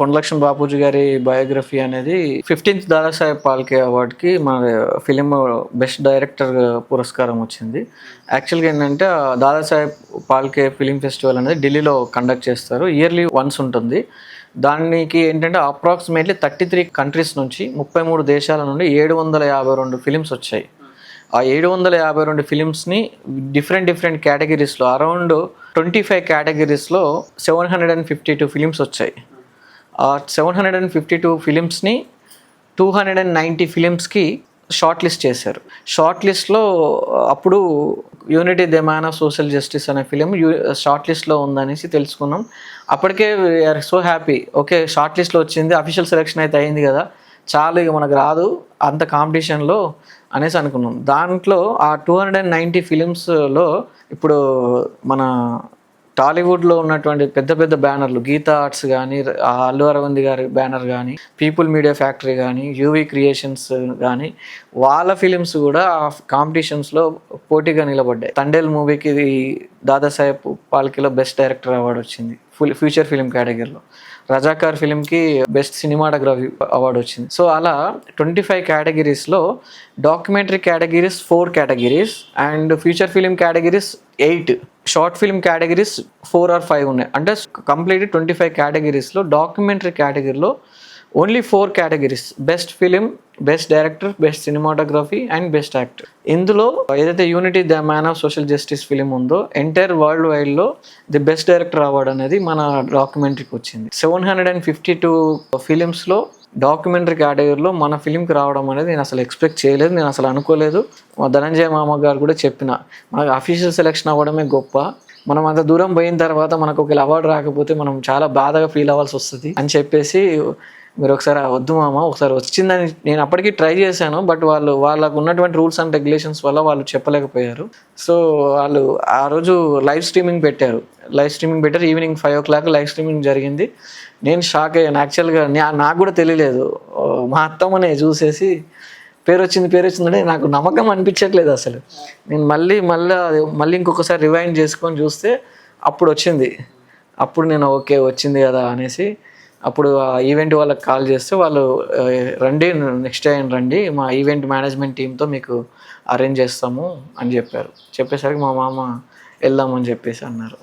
కొండలక్ష్మి బాపూజీ గారి బయోగ్రఫీ అనేది ఫిఫ్టీన్త్ దాదాసాహెబ్ పాల్కే అవార్డ్కి మన ఫిలిం బెస్ట్ డైరెక్టర్ పురస్కారం వచ్చింది. యాక్చువల్గా ఏంటంటే దాదాసాహెబ్ పాల్కే ఫిలిం ఫెస్టివల్ అనేది ఢిల్లీలో కండక్ట్ చేస్తారు. ఇయర్లీ వన్స్ ఉంటుంది. దానికి ఏంటంటే అప్రాక్సిమేట్లీ థర్టీ త్రీ కంట్రీస్ నుంచి ముప్పై మూడు దేశాల నుండి ఏడు వందల యాభై రెండు ఫిలిమ్స్ వచ్చాయి. ఆ ఏడు వందల యాభై రెండు ఫిలిమ్స్ని డిఫరెంట్ డిఫరెంట్ కేటగిరీస్లో around twenty five కేటగిరీస్లో seven hundred and fifty two films వచ్చాయి. Seven hundred and fifty two ఫిలిమ్స్ని two hundred and ninety ఫిలిమ్స్కి షార్ట్ లిస్ట్ చేశారు. షార్ట్ లిస్ట్లో అప్పుడు unity the man of social justice అనే ఫిలిం యూ షార్ట్ లిస్ట్లో ఉందనేసి తెలుసుకున్నాం. అప్పటికే we are so happy okay short లిస్ట్లో వచ్చింది అఫీషియల్ సెలెక్షన్ అయితే అయింది కదా. చాలు ఇక మనకు రాదు అంత కాంపిటీషన్లో అనేసి అనుకున్నాం. దాంట్లో ఆ టూ హండ్రెడ్ అండ్ నైంటీ ఫిలిమ్స్లో ఇప్పుడు మన టాలీవుడ్లో ఉన్నటువంటి పెద్ద పెద్ద బ్యానర్లు గీతా ఆర్ట్స్ కానీ అల్లు అరవింద్ గారి బ్యానర్ కానీ పీపుల్ మీడియా ఫ్యాక్టరీ కానీ యూవీ క్రియేషన్స్ కానీ వాళ్ళ ఫిలిమ్స్ కూడా ఆ కాంపిటీషన్స్లో పోటీగా నిలబడ్డాయి. తండేల్ మూవీకి ఇది దాదాసాహెబ్ పాల్కేలో బెస్ట్ డైరెక్టర్ అవార్డు వచ్చింది ఫుల్ ఫ్యూచర్ ఫిలిం కేటగిరీలో. రజాకార్ ఫిలింకి బెస్ట్ సినిమాటోగ్రఫీ అవార్డు వచ్చింది. సో అలా twenty five కేటగిరీస్లో documentary categories four categories and future film categories eight short film categories four or five ఉన్నాయి. అంటే కంప్లీట్ ట్వంటీ ఫైవ్ కేటగిరీస్లో డాక్యుమెంటరీ కేటగిరీలో only four categories. Best film best director best cinematography and best actor ఇందులో ఏదైతే unity the man of social justice film ఉందో entire world వైడ్లో the best director award అనేది మన డాక్యుమెంటరీకి వచ్చింది. Seven hundred and fifty two ఫిలిమ్స్లో documentary కేటగిరీలో మన ఫిలింకి రావడం అనేది నేను అసలు ఎక్స్పెక్ట్ చేయలేదు నేను అసలు అనుకోలేదు. మా ధనంజయ మామ గారు కూడా చెప్పిన మనకు అఫీషియల్ సెలెక్షన్ అవ్వడమే గొప్ప. మనం అంత దూరం పోయిన తర్వాత మనకు ఒక అవార్డు రాకపోతే మనం చాలా బాధగా ఫీల్ అవ్వాల్సి వస్తుంది అని చెప్పేసి మీరు ఒకసారి వద్దు మామ ఒకసారి వచ్చిందని నేను అప్పటికి ట్రై చేశాను బట్ వాళ్ళు వాళ్ళకు ఉన్నటువంటి రూల్స్ అండ్ రెగ్యులేషన్స్ వల్ల వాళ్ళు చెప్పలేకపోయారు. సో వాళ్ళు ఆ రోజు లైవ్ స్ట్రీమింగ్ పెట్టారు. లైవ్ స్ట్రీమింగ్ పెట్టారు evening five o'clock live streaming జరిగింది. నేను షాక్ అయ్యాను. యాక్చువల్గా నాకు కూడా తెలియలేదు. మా అత్తమ్మనే చూసేసి పేరు వచ్చింది పేరు వచ్చిందంటే నాకు నమ్మకం అనిపించట్లేదు అసలు. నేను మళ్ళీ మళ్ళీ మళ్ళీ ఇంకొకసారి రివైండ్ చేసుకొని చూస్తే అప్పుడు వచ్చింది. అప్పుడు నేను ఓకే వచ్చింది కదా అనేసి అప్పుడు ఆ ఈవెంట్ వాళ్ళకి కాల్ చేస్తే వాళ్ళు రండి నెక్స్ట్ టైం రండి మా ఈవెంట్ మేనేజ్మెంట్ టీంతో మీకు అరేంజ్ చేస్తాము అని చెప్పారు. చెప్పేసరికి మా మామ వెళ్దామని చెప్పేసి అన్నారు.